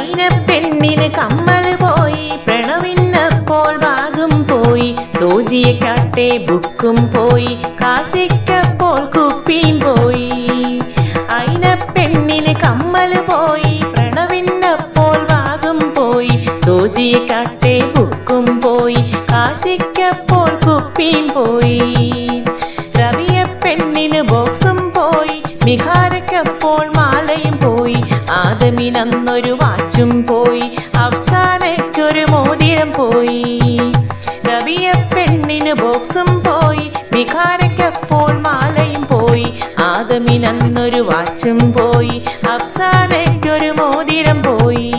അയിന പെണ്ണിന് കമ്മൽ പോയി പ്രണവിന്നപ്പോൾ ഭാഗം പോയി സൂചിയെ കാട്ടെ ബുക്കും പോയി കാശിക്കപ്പോൾ കുപ്പിയും പോയി. അയിനപ്പെണ്ണിന് കമ്മൽ പോയി പ്രണവിന്നപ്പോൾ ഭാഗം പോയി സൂചിയെ കാട്ടെ ബുക്കും പോയി കാശിക്കപ്പോൾ കുപ്പിയും പോയി. രവിയ പെണ്ണിന് ബോക്സും പോയി മിഖാരക്കപ്പോൾ മാലയും പോയി ആദമിനന്നൊരു പോയി. രവിയ പെണ്ണിന് ബോക്സും പോയി. മിഖാരക്കപ്പോൾ മാലയും പോയി. ആദമിനന്നൊരു വാച്ചും പോയി. അഫ്സാനയ്ക്കൊരു മോതിരം പോയി.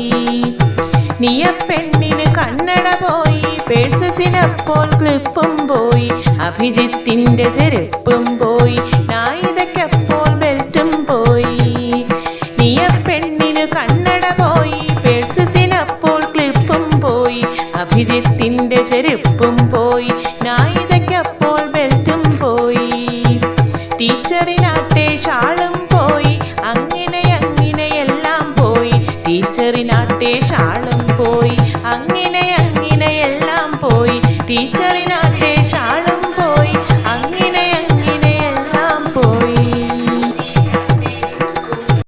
നിയ പെണ്ണിന് കണ്ണട പോയി. പേഴ്സസിനപ്പോൾ ക്ലിപ്പും പോയി. അഭിജിത്തിന്റെ ചെരുപ്പും പോയി. നായിതക്കപ്പോൾ അഭിജിത്തിന്റെ ചെരുപ്പും പോയി നായികയ്ക്കപ്പോൾ ബെൽറ്റും പോയി. ടീച്ചറിനാട്ടെ ഷാളും പോയി അങ്ങനെ അങ്ങനെ എല്ലാം പോയി. ടീച്ചറിനാട്ടെ ഷാളും പോയി.